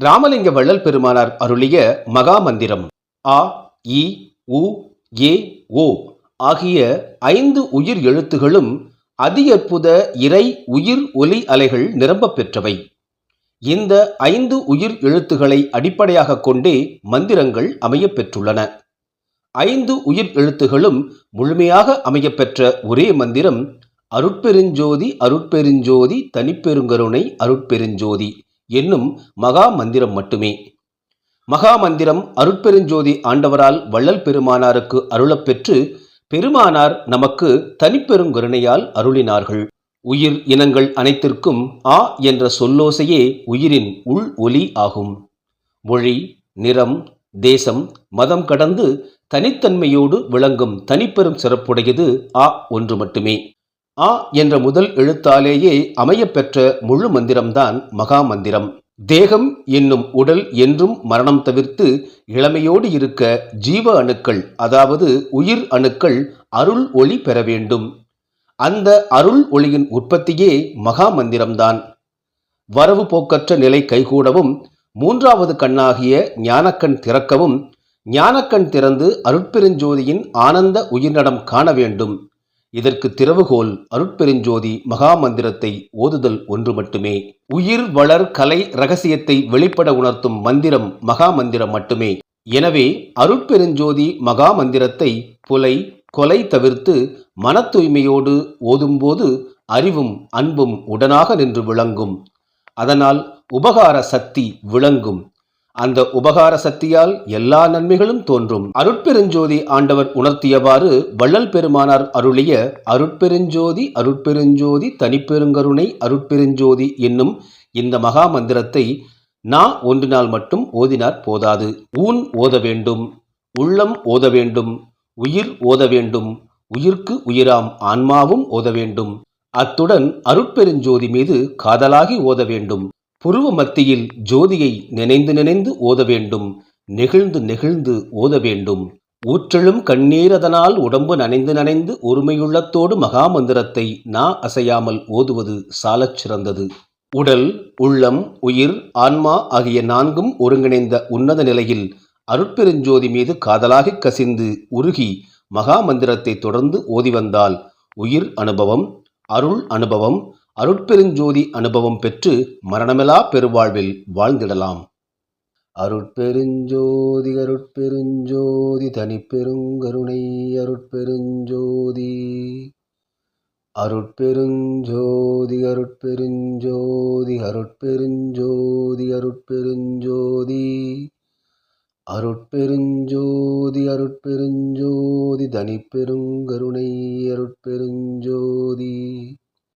ராமலிங்க வள்ளல் பெருமானார் அருளிய மகா மந்திரம். ஆ இ உ ஏ ஓ ஆகிய ஐந்து உயிர் எழுத்துகளும் அதி அற்புத இறை உயிர் ஒலி அலைகள் நிரம்பப் பெற்றவை. இந்த ஐந்து உயிர் எழுத்துக்களை அடிப்படையாகக் கொண்டே மந்திரங்கள் அமையப் பெற்றுள்ளன. ஐந்து உயிர் எழுத்துகளும் முழுமையாக அமையப்பெற்ற ஒரே மந்திரம் அருட்பெருஞ்சோதி அருட்பெருஞ்சோதி தனிப்பெருங்கருணை அருட்பெருஞ்சோதி. என்னும் மகா மந்திரம் மட்டுமே. மகா மந்திரம் அருட்பெருஞ்சோதி ஆண்டவரால் வள்ளல் பெருமானாருக்கு அருளப்பெற்று பெருமானார் நமக்கு தனிப்பெருங்கருணையால் அருளினார்கள். உயிர் இனங்கள் அனைத்திற்கும் ஆ என்ற சொல்லோசையே உயிரின் உள் ஒலி ஆகும். மொழி நிறம் தேசம் மதம் கடந்து தனித்தன்மையோடு விளங்கும் தனிப்பெரும் சிறப்புடையது ஆ ஒன்று மட்டுமே. ஆ என்ற முதல் எழுத்தாலேயே அமையப்பெற்ற முழு மந்திரம்தான் மகா மந்திரம் தேகம் என்னும் உடல் என்றும் மரணம் தவிர்த்து இளமையோடு இருக்க ஜீவ அணுக்கள் அதாவது உயிர் அணுக்கள் அருள் ஒளி பெற வேண்டும். அந்த அருள் ஒளியின் உற்பத்தியே மகா மந்திரம்தான் வரவு போக்கற்ற நிலை கைகூடவும் மூன்றாவது கண்ணாகிய ஞானக்கண் திறக்கவும் ஞானக்கண் திறந்து அருட்பெருஞ்சோதியின் ஆனந்த உயிர்நடம் காண வேண்டும். இதற்கு திறவுகோல் அருட்பெருஞ்சோதி மகா மந்திரத்தை ஓதுதல் ஒன்று மட்டுமே. உயிர் வளர் கலை ரகசியத்தை வெளிப்பட உணர்த்தும் மந்திரம் மகா மந்திரம் மட்டுமே. எனவே அருட்பெருஞ்சோதி மகா மந்திரத்தை புலை கொலை தவிர்த்து மன தூய்மையோடு ஓதும்போது அறிவும் அன்பும் உடனாக நின்று விளங்கும். அதனால் உபகார சக்தி விளங்கும். அந்த உபகார சக்தியால் எல்லா நன்மைகளும் தோன்றும். அருட்பெருஞ்சோதி ஆண்டவர் உணர்த்தியவாறு வள்ளல் பெருமானார் அருளிய அருட்பெருஞ்சோதி அருட்பெருஞ்சோதி தனிப்பெருங்கருணை அருட்பெருஞ்சோதி என்னும் இந்த மகா மந்திரத்தை நா ஒன்றினால் மட்டும் ஓதினார் போதாது. ஊன் ஓத வேண்டும் உள்ளம் ஓத வேண்டும் உயிர் ஓத வேண்டும் உயிர்க்கு உயிராம் ஆன்மாவும் ஓத வேண்டும். அத்துடன் அருட்பெருஞ்சோதி மீது காதலாகி ஓத வேண்டும். புருவ மத்தியில் ஜோதியை நினைந்து நினைந்து ஓத வேண்டும் நெகிழ்ந்து நெகிழ்ந்து ஓத வேண்டும். ஊற்றெழும் கண்ணீரதனால் உடம்பு நனைந்து நனைந்து ஒருமையுள்ளத்தோடு மகாமந்திரத்தை நா அசையாமல் ஓதுவது சாலச் சிறந்தது. உடல் உள்ளம் உயிர் ஆன்மா ஆகிய நான்கும் ஒருங்கிணைந்த உன்னத நிலையில் அருட்பெருஞ்சோதி மீது காதலாகிக் கசிந்து உருகி மகா மந்திரத்தை தொடர்ந்து ஓதி வந்தால் உயிர் அனுபவம் அருள் அனுபவம் அருட்பெருஞ்சோதி அனுபவம் பெற்று மரணமிலா பெருவாழ்வில் வாழ்ந்திடலாம். அருட்பெருஞ்சோதி அருட்பெருஞ்சோதி தனிப்பெருங்கருணை அருட்பெருஞ்சோதி. அருட்பெருஞ்சோதி அருட்பெருஞ்சோதி அருட்பெருஞ்சோதி அருட்பெருஞ்சோதி. அருட்பெருஞ்சோதி அருட்பெருஞ்சோதி தனிப்பெருங்கருணை